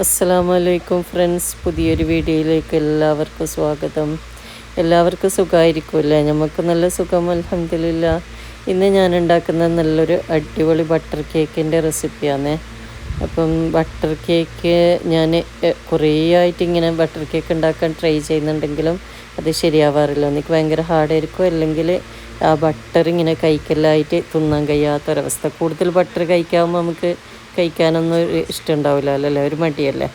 അസ്സലാമലൈക്കും ഫ്രണ്ട്സ്. പുതിയൊരു വീഡിയോയിലേക്ക് എല്ലാവർക്കും സ്വാഗതം. എല്ലാവർക്കും സുഖമായിരിക്കുമല്ലേ? നമുക്ക് നല്ല സുഖം അലഹമില്ല ഇന്ന് ഞാൻ ഉണ്ടാക്കുന്ന നല്ലൊരു അടിപൊളി ബട്ടർ കേക്കിന്റെ റെസിപ്പിയാണ് അപ്പം ബട്ടർ കേക്ക് ഞാൻ കുറേ ആയിട്ട് ഇങ്ങനെ ബട്ടർ കേക്ക് ഉണ്ടാക്കാൻ ട്രൈ ചെയ്യുന്നുണ്ടെങ്കിലും അത് ശരിയാവാറില്ല. എനിക്ക് ഭയങ്കര ഹാർഡായിരിക്കും. അല്ലെങ്കിൽ ആ ബട്ടർ ഇങ്ങനെ കഴിക്കലായിട്ട് തിന്നാൻ കഴിയാത്തൊരവസ്ഥ. കൂടുതൽ ബട്ടർ കഴിക്കാവുമ്പോൾ നമുക്ക് കഴിക്കാനൊന്നും ഇഷ്ടം ഉണ്ടാവില്ല അല്ലല്ലേ? ഒരു മടിയല്ലേ?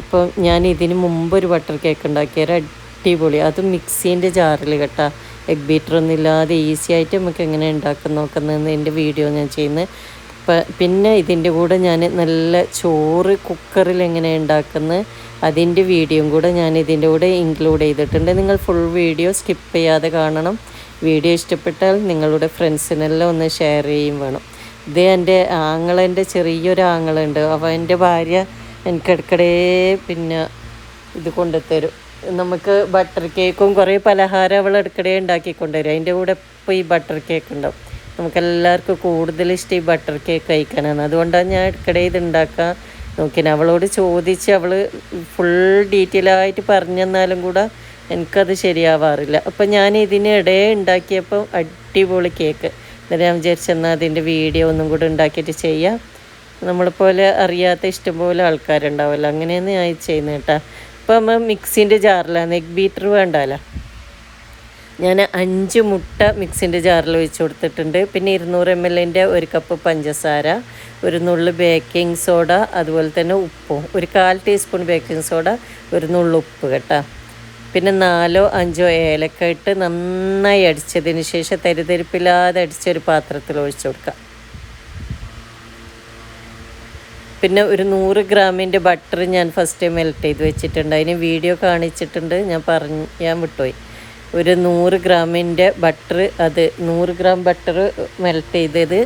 അപ്പോൾ ഞാൻ ഇതിന് മുമ്പ് ഒരു ബട്ടർ കേക്ക് ഉണ്ടാക്കിയ ഒരു അടിപൊളി അത് മിക്സീന്റെ ജാറിൽ കേട്ടോ. എഗ് ബീറ്ററൊന്നും ഇല്ലാതെ ഈസി ആയിട്ട് നമുക്ക് എങ്ങനെ ഉണ്ടാക്കാൻ നോക്കുന്നതിന്റെ വീഡിയോ ഞാൻ ചെയ്യുന്നത്. പിന്നെ ഇതിന്റെ കൂടെ ഞാൻ നല്ല ചോറ് കുക്കറിൽ എങ്ങനെ ഉണ്ടാക്കുന്നത് അതിന്റെ വീഡിയോയും കൂടെ ഞാൻ ഇതിന്റെ കൂടെ ഇൻക്ലൂഡ് ചെയ്തിട്ടുണ്ട്. നിങ്ങൾ ഫുൾ വീഡിയോ സ്കിപ്പ് ചെയ്യാതെ കാണണം. വീഡിയോ ഇഷ്ടപ്പെട്ടാൽ നിങ്ങളുടെ ഫ്രണ്ട്സിനെല്ലാം ഒന്ന് ഷെയർ ചെയ്യും വേണം. ഇത് എന്റെ ആങ്ങളന്റെ ചെറിയൊരു ആങ്ങളുണ്ട് അപ്പോൾ എന്റെ ഭാര്യ എനിക്കിടക്കിടേ പിന്നെ ഇത് കൊണ്ടുത്തരും നമുക്ക് ബട്ടർ കേക്കും കുറേ പലഹാരം അവൾ ഇടയ്ക്കിടെ ഉണ്ടാക്കി കൊണ്ടുവരും അതിന്റെ കൂടെ ഇപ്പോൾ ഈ ബട്ടർ കേക്ക് ഉണ്ടാവും. നമുക്കെല്ലാവർക്കും കൂടുതൽ ഇഷ്ടം ഈ ബട്ടർ കേക്ക് കഴിക്കാനാണ്. അതുകൊണ്ടാണ് ഞാൻ ഇടയ്ക്കിടെ ഇത് ഉണ്ടാക്കാൻ നോക്കിയാൽ അവളോട് ചോദിച്ച് അവൾ ഫുൾ ഡീറ്റെയിൽ ആയിട്ട് പറഞ്ഞെന്നാലും കൂടെ എനിക്കത് ശരിയാവാറില്ല. അപ്പം ഞാൻ ഇതിനിടെ ഉണ്ടാക്കിയപ്പോൾ അടിപൊളി കേക്ക് എന്നിട്ട് ഞാൻ വിചാരിച്ചെന്നാൽ അതിന്റെ വീഡിയോ ഒന്നും കൂടെ ഉണ്ടാക്കിയിട്ട് ചെയ്യാം. നമ്മളെപ്പോലെ അറിയാത്ത ഇഷ്ടംപോലെ ആൾക്കാരുണ്ടാവുമല്ലോ അങ്ങനെയാണ് ഞാൻ ചെയ്യുന്നത് കേട്ടോ. ഇപ്പം നമ്മൾ മിക്സിന്റെ ജാറിലാണ് എഗ് ബീറ്റർ വേണ്ടല്ലോ. ഞാൻ അഞ്ച് മുട്ട മിക്സിന്റെ ജാറിൽ ഒഴിച്ച് കൊടുത്തിട്ടുണ്ട്. പിന്നെ ഇരുന്നൂറ് എം എല്ലിന്റെ ഒരു കപ്പ് പഞ്ചസാര ഒരു നുള്ളു ബേക്കിംഗ് സോഡ അതുപോലെ തന്നെ ഉപ്പും. ഒരു കാൽ ടീസ്പൂൺ ബേക്കിംഗ് സോഡ ഒരു നുള്ളു ഉപ്പ് കേട്ടോ. പിന്നെ നാലോ അഞ്ചോ ഏലക്ക ഇട്ട് നന്നായി അടിച്ചതിന് ശേഷം തരിതരിപ്പില്ലാതെ അടിച്ചൊരു പാത്രത്തിൽ ഒഴിച്ചു കൊടുക്കുക. പിന്നെ ഒരു നൂറ് ഗ്രാമിന്റെ ബട്ടർ ഞാൻ ഫസ്റ്റ് മെൽറ്റ് ചെയ്ത് വെച്ചിട്ടുണ്ട്. അതിന് വീഡിയോ കാണിച്ചിട്ടുണ്ട്. ഞാൻ പറഞ്ഞ് ഞാൻ വിട്ടുപോയി. ഒരു നൂറ് ഗ്രാമിന്റെ ബട്ടർ അത് നൂറ് ഗ്രാം ബട്ടർ മെൽറ്റ് ചെയ്തത്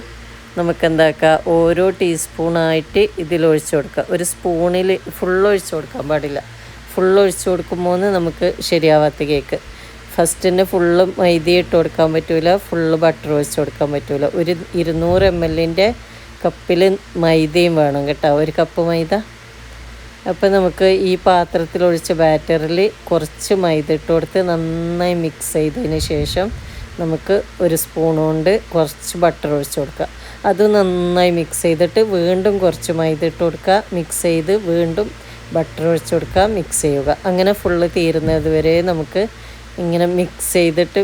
നമുക്ക് എന്താക്കുക ഓരോ ടീസ്പൂണായിട്ട് ഇതിൽ ഒഴിച്ചു കൊടുക്കുക. ഒരു സ്പൂണിൽ ഫുൾ ഒഴിച്ചു കൊടുക്കാൻ പാടില്ല. ഫുൾ ഒഴിച്ചു കൊടുക്കുമ്പോൾ നമുക്ക് ശരിയാവാത്ത കേക്ക് ഫസ്റ്റിന് ഫുള്ള് മൈദ ഇട്ട് കൊടുക്കാൻ പറ്റില്ല ഫുള്ള് ബട്ടർ ഒഴിച്ച് കൊടുക്കാൻ പറ്റില്ല ഒരു ഇരുന്നൂറ് എം എല്ലിന്റെ കപ്പിൽ മൈദയും വേണം കേട്ടോ. ഒരു കപ്പ് മൈദ. അപ്പോൾ നമുക്ക് ഈ പാത്രത്തിൽ ഒഴിച്ച ബാറ്ററിൽ കുറച്ച് മൈദ ഇട്ട് കൊടുത്ത് നന്നായി മിക്സ് ചെയ്തതിന് ശേഷം നമുക്ക് ഒരു സ്പൂൺ കൊണ്ട് കുറച്ച് ബട്ടർ ഒഴിച്ച് കൊടുക്കുക. അത് നന്നായി മിക്സ് ചെയ്തിട്ട് വീണ്ടും കുറച്ച് മൈദ ഇട്ട് കൊടുക്കുക. മിക്സ് ചെയ്ത് വീണ്ടും ബട്ടർ ഒഴിച്ച് കൊടുക്കുക മിക്സ് ചെയ്യുക. അങ്ങനെ ഫുള്ള് തീരുന്നത് വരെ നമുക്ക് ഇങ്ങനെ മിക്സ് ചെയ്തിട്ട്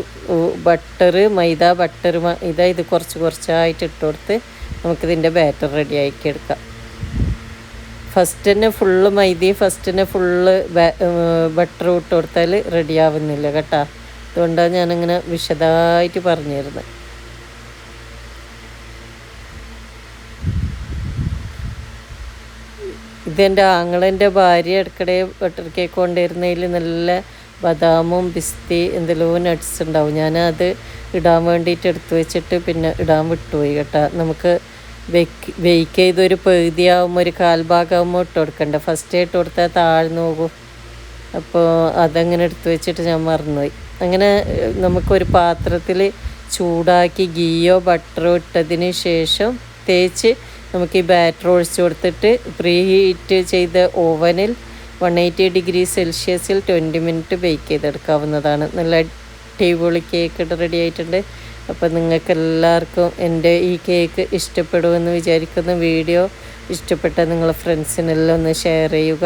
ബട്ടർ മൈദ ബട്ടർ മൈദ ഇത് കുറച്ച് കുറച്ചായിട്ട് ഇട്ട് കൊടുത്ത് നമുക്കിതിന്റെ ബാറ്റർ റെഡി ആക്കി എടുക്കാം. ഫസ്റ്റ് തന്നെ ഫുള്ള് മൈദ ഫസ്റ്റ് തന്നെ ഫുള്ള് ബട്ടർ ഇട്ട് കൊടുത്താൽ റെഡി ആവുന്നില്ല കേട്ടോ. അതുകൊണ്ടാണ് ഞാനിങ്ങനെ വിശദമായിട്ട് പറഞ്ഞു ഇതെന്റെ ആങ്ങളെന്റെ ഭാര്യ ഇടയ്ക്കിടെ ബട്ടർ കേക്ക് കൊണ്ടുവരുന്നതിൽ നല്ല ബദാമും പിസ്തി എന്തെല്ലോ നട്ട്സ് ഉണ്ടാവും. ഞാനത് ഇടാൻ വേണ്ടിയിട്ട് എടുത്തു വെച്ചിട്ട് പിന്നെ ഇടാൻ വിട്ടുപോയി കേട്ടോ. നമുക്ക് വെക്ക് വെയ്ക്ക് ചെയ്തൊരു പകുതിയാകുമ്പോൾ ഒരു കാൽഭാഗമാകുമ്പോൾ ഇട്ട് കൊടുക്കണ്ട? ഫസ്റ്റ് ഇട്ട് കൊടുത്താൽ താഴ്ന്നു പോകും. അപ്പോൾ അതങ്ങനെ എടുത്തു വെച്ചിട്ട് ഞാൻ മറന്നുപോയി. അങ്ങനെ നമുക്കൊരു പാത്രത്തിൽ ചൂടാക്കി ഗീയോ ബട്ടറോ ഇട്ടതിന് ശേഷം തേച്ച് നമുക്ക് ഈ ബാറ്റർ ഒഴിച്ച് കൊടുത്തിട്ട് പ്രീ ഹീറ്റ് ചെയ്ത ഓവനിൽ വൺ എയ്റ്റി ഡിഗ്രി സെൽഷ്യസിൽ ട്വന്റി മിനിറ്റ് ബേക്ക് ചെയ്തെടുക്കാവുന്നതാണ്. നല്ല അടിപൊളി കേക്ക് റെഡി ആയിട്ടുണ്ട്. അപ്പോൾ നിങ്ങൾക്ക് എല്ലാവർക്കും എന്റെ ഈ കേക്ക് ഇഷ്ടപ്പെടുമെന്ന് വിചാരിക്കുന്ന വീഡിയോ ഇഷ്ടപ്പെട്ട നിങ്ങളെ ഫ്രണ്ട്സിനെല്ലാം ഒന്ന് ഷെയർ ചെയ്യുക.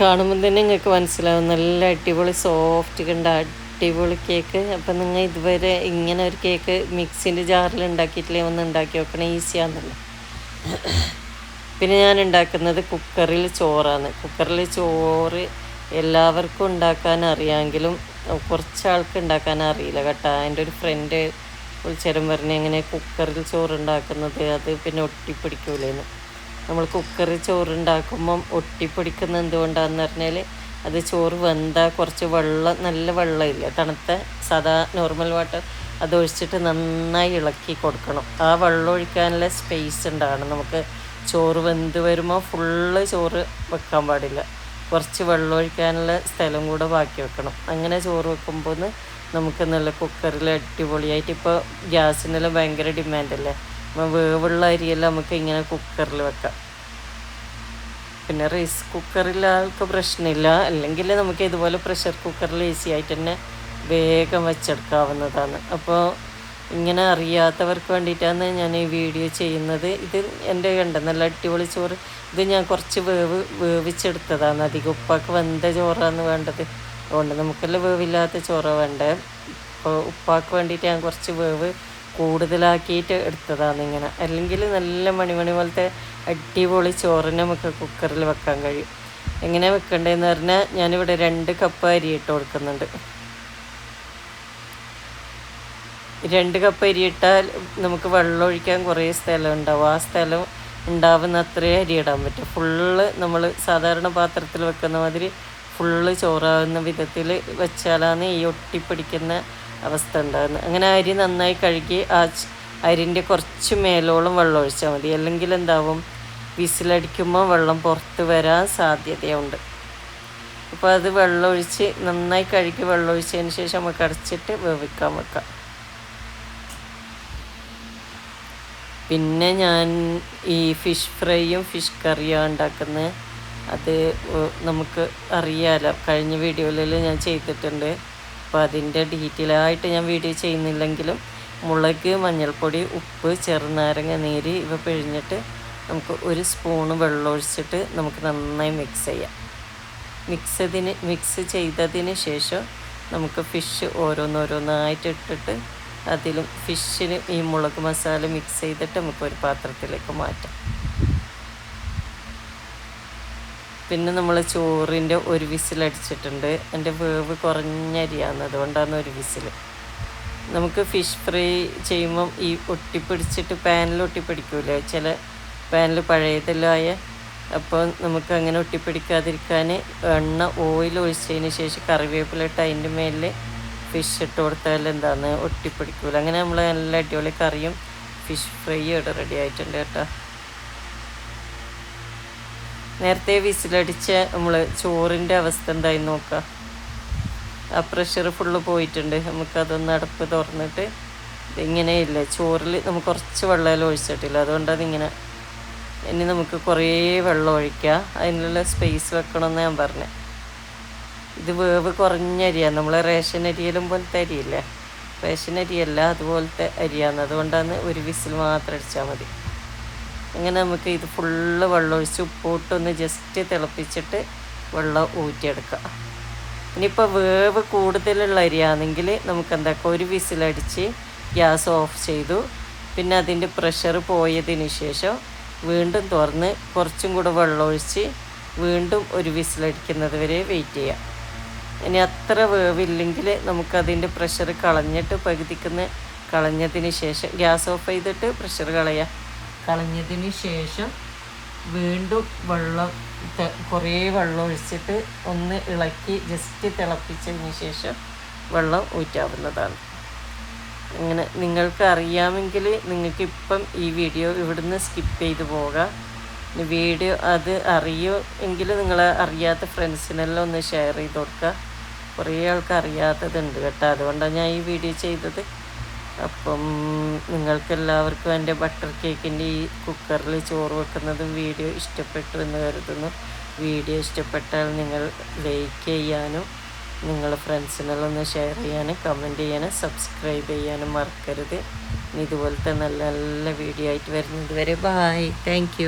കാണുമ്പോൾ തന്നെ നിങ്ങൾക്ക് മനസ്സിലാവും. നല്ല അടിപൊളി സോഫ്റ്റ് കണ്ട അടിപൊളി കേക്ക് അപ്പം നിങ്ങൾ ഇതുവരെ ഇങ്ങനെ ഒരു കേക്ക് മിക്സിന്റെ ജാറിൽ ഉണ്ടാക്കിയിട്ടില്ലേ? ഒന്ന് ഉണ്ടാക്കി നോക്കണം. ഈസിയാണെന്നല്ലോ പിന്നെ ഞാൻ ഉണ്ടാക്കുന്നത് കുക്കറിൽ ചോറാണ്. കുക്കറിൽ ചോറ് എല്ലാവർക്കും ഉണ്ടാക്കാൻ അറിയാമെങ്കിലും കുറച്ച് ആൾക്ക് ഉണ്ടാക്കാൻ അറിയില്ല കേട്ടോ. എന്റെ ഒരു ഫ്രണ്ട് വിളിച്ചേരം പറഞ്ഞ് എങ്ങനെ കുക്കറിൽ ചോറ് ഉണ്ടാക്കുന്നത്? അത് പിന്നെ ഒട്ടിപ്പിടിക്കൂലേന്ന്. നമ്മൾ കുക്കറിൽ ചോറുണ്ടാക്കുമ്പം ഒട്ടിപ്പിടിക്കുന്ന എന്തുകൊണ്ടാണെന്ന് പറഞ്ഞാൽ അത് ചോറ് വെന്ത കുറച്ച് വെള്ളം നല്ല വെള്ളമില്ല? തണുത്ത സാധാ നോർമൽ വാട്ടർ അത് ഒഴിച്ചിട്ട് നന്നായി ഇളക്കി കൊടുക്കണം. ആ വെള്ളം ഒഴിക്കാനുള്ള സ്പേസ് ഉണ്ടാകണം നമുക്ക് ചോറ് വെന്ത് വരുമ്പോൾ ഫുള്ള് ചോറ് വെക്കാൻ പാടില്ല. കുറച്ച് വെള്ളം ഒഴിക്കാനുള്ള സ്ഥലം കൂടെ ബാക്കി വെക്കണം. അങ്ങനെ ചോറ് വെക്കുമ്പോൾ നമുക്ക് നല്ല കുക്കറിൽ അടിപൊളിയായിട്ട് ഇപ്പോൾ ഗ്യാസിനെല്ലാം ഭയങ്കര ഡിമാൻഡല്ലേ വേവുള്ള അരിയെല്ലാം നമുക്ക് ഇങ്ങനെ കുക്കറിൽ വെക്കാം. പിന്നെ റൈസ് കുക്കറിൽ ആൾക്ക് പ്രശ്നമില്ല. അല്ലെങ്കിൽ നമുക്ക് ഇതുപോലെ പ്രഷർ കുക്കറിൽ ഈസി ആയിട്ട് തന്നെ വേഗം വെച്ചെടുക്കാവുന്നതാണ്. അപ്പോൾ ഇങ്ങനെ അറിയാത്തവർക്ക് വേണ്ടിയിട്ടാണ് ഞാൻ ഈ വീഡിയോ ചെയ്യുന്നത്. ഇത് എന്റെ കണ്ട നല്ല അടിപൊളി ചോറ്. ഇത് ഞാൻ കുറച്ച് വേവ് വേവിച്ചെടുത്തതാണ്. അധികം ഉപ്പാക്ക് വെന്ത ചോറാണ് വേണ്ടത്. അതുകൊണ്ട് നമുക്കെല്ലാം വേവില്ലാത്ത ചോറ വേണ്ടേ. അപ്പോൾ ഉപ്പാക്ക് വേണ്ടിയിട്ട് ഞാൻ കുറച്ച് വേവ് കൂടുതലാക്കിയിട്ട് എടുത്തതാണ് ഇങ്ങനെ. അല്ലെങ്കിൽ നല്ല മണിമണി പോലത്തെ അടിപൊളി ചോറിന് നമുക്ക് കുക്കറിൽ വെക്കാൻ കഴിയും. എങ്ങനെ വെക്കേണ്ടതെന്ന് പറഞ്ഞാൽ ഞാനിവിടെ രണ്ട് കപ്പ് അരി ഇട്ട് കൊടുക്കുന്നുണ്ട്. രണ്ട് കപ്പ് അരി ഇട്ടാൽ നമുക്ക് വെള്ളം ഒഴിക്കാൻ കുറേ സ്ഥലം ഉണ്ടാവും ആ സ്ഥലം ഉണ്ടാവുന്ന അത്രയും അരി ഇടാൻ പറ്റും. ഫുള്ള് നമ്മൾ സാധാരണ പാത്രത്തിൽ വെക്കുന്ന മാതിരി ഫുള്ള് ചോറാവുന്ന വിധത്തിൽ വെച്ചാലാണ് ഈ ഒട്ടിപ്പിടിക്കുന്ന അവസ്ഥ ഉണ്ടാകുന്നത്. അങ്ങനെ അരി നന്നായി കഴുകി ആ അരിന്റെ കുറച്ച് മേലോളം വെള്ളം ഒഴിച്ചാൽ മതി. അല്ലെങ്കിൽ എന്താവും? വിസിലടിക്കുമ്പോൾ വെള്ളം പുറത്ത് വരാൻ സാധ്യതയുണ്ട്. അപ്പോൾ അത് വെള്ളമൊഴിച്ച് നന്നായി കഴുകി വെള്ളം ഒഴിച്ചതിന് ശേഷം നമുക്ക് അടച്ചിട്ട് വേവിക്കാൻ വെക്കാം. പിന്നെ ഞാൻ ഈ ഫിഷ് ഫ്രൈയും ഫിഷ് കറിയും ഉണ്ടാക്കുന്നത്. അത് നമുക്ക് അറിയാലോ. കഴിഞ്ഞ വീഡിയോയിൽ ഞാൻ ചെയ്തിട്ടുണ്ട്. അപ്പോൾ അതിന്റെ ഡീറ്റെയിൽ ആയിട്ട് ഞാൻ വീഡിയോ ചെയ്യുന്നില്ലെങ്കിലും മുളക് മഞ്ഞൾപ്പൊടി ഉപ്പ് ചെറുനാരങ്ങ നീര് ഇവ പിഴിഞ്ഞിട്ട് നമുക്ക് ഒരു സ്പൂണ് വെള്ളം ഒഴിച്ചിട്ട് നമുക്ക് നന്നായി മിക്സ് ചെയ്യാം. മിക്സതിന് മിക്സ് ചെയ്തതിന് ശേഷം നമുക്ക് ഫിഷ് ഓരോന്നോരോന്നായിട്ട് ഇട്ടിട്ട് അതിലും ഫിഷിന് ഈ മുളക് മസാല മിക്സ് ചെയ്തിട്ട് നമുക്കൊരു പാത്രത്തിലേക്ക് മാറ്റാം. പിന്നെ നമ്മൾ ചോറിന്റെ ഒരു വിസിലടിച്ചിട്ടുണ്ട്. എന്റെ വേവ് കുറഞ്ഞ അരിയാണ്. അതുകൊണ്ടാണ് ഒരു വിസിൽ നമുക്ക് ഫിഷ് ഫ്രൈ ചെയ്യുമ്പം ഈ ഒട്ടിപ്പിടിച്ചിട്ട് പാനിൽ ഒട്ടിപ്പിടിക്കൂലേ? ചില പാനിൽ പഴയതിലായ അപ്പോൾ നമുക്ക് അങ്ങനെ ഒട്ടിപ്പിടിക്കാതിരിക്കാൻ എണ്ണ ഓയിൽ ഒഴിച്ചതിന് ശേഷം കറിവേപ്പിലിട്ട് അതിന്റെ മേലിൽ ഫിഷ് ഇട്ട് കൊടുത്താൽ എന്താണ്? ഒട്ടിപ്പിടിക്കൂല. അങ്ങനെ നമ്മൾ നല്ല അടിപൊളി കറിയും ഫിഷ് ഫ്രൈ ഇവിടെ റെഡി ആയിട്ടുണ്ട് കേട്ടോ. നേരത്തെ വിസിലടിച്ച നമ്മൾ ചോറിന്റെ അവസ്ഥ എന്തായി നോക്കാം. ആ പ്രഷർ ഫുള്ള് പോയിട്ടുണ്ട്. നമുക്കതൊന്ന് അടപ്പ് തുറന്നിട്ട് ഇതിങ്ങനെയില്ല. ചോറിൽ നമുക്ക് കുറച്ച് വെള്ളം ഒഴിച്ചിട്ടില്ല. അതുകൊണ്ടത് ഇങ്ങനെ ഇനി നമുക്ക് കുറേ വെള്ളം ഒഴിക്കുക അതിനുള്ള സ്പേസ് വെക്കണമെന്ന് ഞാൻ പറഞ്ഞു. ഇത് വേവ് കുറഞ്ഞ അരിയാണ്. നമ്മൾ റേഷൻ അരിയലും പോലത്തെ അരിയില്ലേ? റേഷൻ അരിയല്ല അതുപോലത്തെ അരിയാണ്. അതുകൊണ്ടാണ് ഒരു വിസിൽ മാത്രം അടിച്ചാൽ മതി. അങ്ങനെ നമുക്ക് ഇത് ഫുള്ള് വെള്ളം ഒഴിച്ച് ഉപ്പിട്ടൊന്ന് ജസ്റ്റ് തിളപ്പിച്ചിട്ട് വെള്ളം ഊറ്റിയെടുക്കാം ഇനിയിപ്പോൾ വേവ് കൂടുതലുള്ള അരിയാണെങ്കിൽ നമുക്ക് എന്താക്കാം ഒരു വിസിലടിച്ച് ഗ്യാസ് ഓഫ് ചെയ്തു. പിന്നെ അതിന്റെ പ്രഷർ പോയതിന് ശേഷം വീണ്ടും തുറന്ന് കുറച്ചും കൂടെ വെള്ളം ഒഴിച്ച് വീണ്ടും ഒരു വിസിലടിക്കുന്നത് വരെ വെയിറ്റ് ചെയ്യാം. ഇനി അത്ര വേവില്ലെങ്കിൽ നമുക്കതിന്റെ പ്രഷർ കളഞ്ഞിട്ട് പകുതിക്കുന്ന കളഞ്ഞതിന് ശേഷം ഗ്യാസ് ഓഫ് ചെയ്തിട്ട് പ്രഷർ കളയാം. കളഞ്ഞതിന് ശേഷം വീണ്ടും വെള്ളം കുറേ വെള്ളം ഒഴിച്ചിട്ട് ഒന്ന് ഇളക്കി ജസ്റ്റ് തിളപ്പിച്ചതിന് ശേഷം വെള്ളം ഊറ്റാവുന്നതാണ്. അങ്ങനെ നിങ്ങൾക്ക് അറിയാമെങ്കിൽ നിങ്ങൾക്ക് ഇപ്പം ഈ വീഡിയോ ഇവിടുന്ന് സ്കിപ്പ് ചെയ്ത് പോകാം. വീഡിയോ അത് അറിയോ എങ്കിൽ നിങ്ങൾ അറിയാത്ത ഫ്രണ്ട്സിനെല്ലാം ഒന്ന് ഷെയർ ചെയ്ത് കൊടുക്കുക. കുറേ ആൾക്ക് അറിയാത്തതുണ്ട് കേട്ടോ. അതുകൊണ്ടാണ് ഞാൻ ഈ വീഡിയോ ചെയ്തത്. അപ്പം നിങ്ങൾക്കെല്ലാവർക്കും എന്റെ ബട്ടർ കേക്കിന്റെ ഈ കുക്കറിൽ ചോറ് വെക്കുന്നതും വീഡിയോ ഇഷ്ടപ്പെട്ടു എന്ന് കരുതുന്നു. വീഡിയോ ഇഷ്ടപ്പെട്ടാൽ നിങ്ങൾ ലൈക്ക് ചെയ്യാനും നിങ്ങൾ ഫ്രണ്ട്സിനെല്ലാം ഷെയർ ചെയ്യാനും കമന്റ് ചെയ്യാനും സബ്സ്ക്രൈബ് ചെയ്യാനും മറക്കരുത്. ഇതുപോലത്തെ നല്ല നല്ല വീഡിയോ ആയിട്ട് വരുന്നത് വരെ ബായ് താങ്ക്